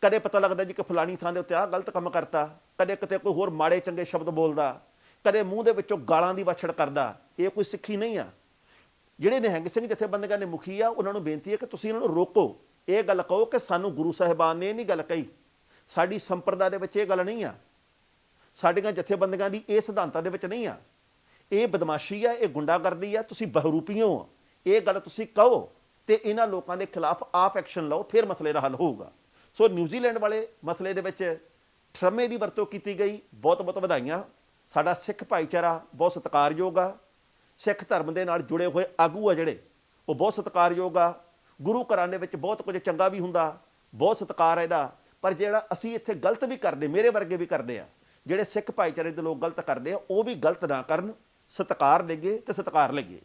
ਕਦੇ ਪਤਾ ਲੱਗਦਾ ਜੀ ਕਿ ਫਲਾਣੀ ਥਾਂ ਦੇ ਉੱਤੇ ਆਹ ਗਲਤ ਕੰਮ ਕਰਤਾ। ਕਦੇ ਕਿਤੇ ਕੋਈ ਹੋਰ ਮਾੜੇ ਚੰਗੇ ਸ਼ਬਦ ਬੋਲਦਾ। ਕਦੇ ਮੂੰਹ ਦੇ ਵਿੱਚੋਂ ਗਾਲਾਂ ਦੀ ਵਛੜ ਕਰਦਾ। ਇਹ ਕੋਈ ਸਿੱਖੀ ਨਹੀਂ ਆ। ਜਿਹੜੇ ਨਿਹੰਗ ਸਿੰਘ ਜਥੇਬੰਦੀਆਂ ਦੇ ਮੁਖੀ ਆ, ਉਹਨਾਂ ਨੂੰ ਬੇਨਤੀ ਹੈ ਕਿ ਤੁਸੀਂ ਇਹਨਾਂ ਨੂੰ ਰੋਕੋ। ਇਹ ਗੱਲ ਕਹੋ ਕਿ ਸਾਨੂੰ ਗੁਰੂ ਸਾਹਿਬਾਨ ਨੇ ਇਹ ਨਹੀਂ ਗੱਲ ਕਹੀ। ਸਾਡੀ ਸੰਪਰਦਾ ਦੇ ਵਿੱਚ ਇਹ ਗੱਲ ਨਹੀਂ ਆ। ਸਾਡੀਆਂ ਜਥੇਬੰਦੀਆਂ ਦੀ ਇਹ ਸਿਧਾਂਤਾਂ ਦੇ ਵਿੱਚ ਨਹੀਂ ਆ। ਇਹ ਬਦਮਾਸ਼ੀ ਆ, ਇਹ ਗੁੰਡਾਗਰਦੀ ਆ, ਤੁਸੀਂ ਬਹਿਰੂਪੀਓ ਆ ਇਹ ਗੱਲ ਤੁਸੀਂ ਕਹੋ ਤੇ ਇਹਨਾਂ ਲੋਕਾਂ ਦੇ ਖਿਲਾਫ ਆਪ ਐਕਸ਼ਨ ਲਓ, ਫਿਰ ਮਸਲੇ ਦਾ ਹੱਲ ਹੋਊਗਾ। ਸੋ ਨਿਊਜ਼ੀਲੈਂਡ ਵਾਲੇ ਮਸਲੇ ਦੇ ਵਿੱਚ ਠਰਮੇ ਦੀ ਵਰਤੋਂ ਕੀਤੀ ਗਈ, ਬਹੁਤ ਬਹੁਤ ਵਧਾਈਆਂ। ਸਾਡਾ ਸਿੱਖ ਭਾਈਚਾਰਾ ਬਹੁਤ ਸਤਿਕਾਰਯੋਗ ਆ। ਸਿੱਖ ਧਰਮ ਦੇ ਨਾਲ ਜੁੜੇ ਹੋਏ ਆਗੂ ਆ ਜਿਹੜੇ, ਉਹ ਬਹੁਤ ਸਤਿਕਾਰਯੋਗ ਆ। ਗੁਰੂ ਘਰਾਂ ਦੇ ਵਿੱਚ ਬਹੁਤ ਕੁਝ ਚੰਗਾ ਵੀ ਹੁੰਦਾ, ਬਹੁਤ ਸਤਿਕਾਰ ਹੈ ਇਹਦਾ। ਪਰ ਜਿਹੜਾ ਅਸੀਂ ਇੱਥੇ ਗਲਤ ਵੀ ਕਰਦੇ, ਮੇਰੇ ਵਰਗੇ ਵੀ ਕਰਦੇ ਆ ਜਿਹੜੇ ਸਿੱਖ ਭਾਈਚਾਰੇ ਦੇ ਲੋਕ ਗਲਤ ਕਰਦੇ ਆ, ਉਹ ਵੀ ਗਲਤ ਨਾ ਕਰਨ, ਸਤਿਕਾਰ ਲਈਏ ਤੇ ਸਤਿਕਾਰ ਲਈਏ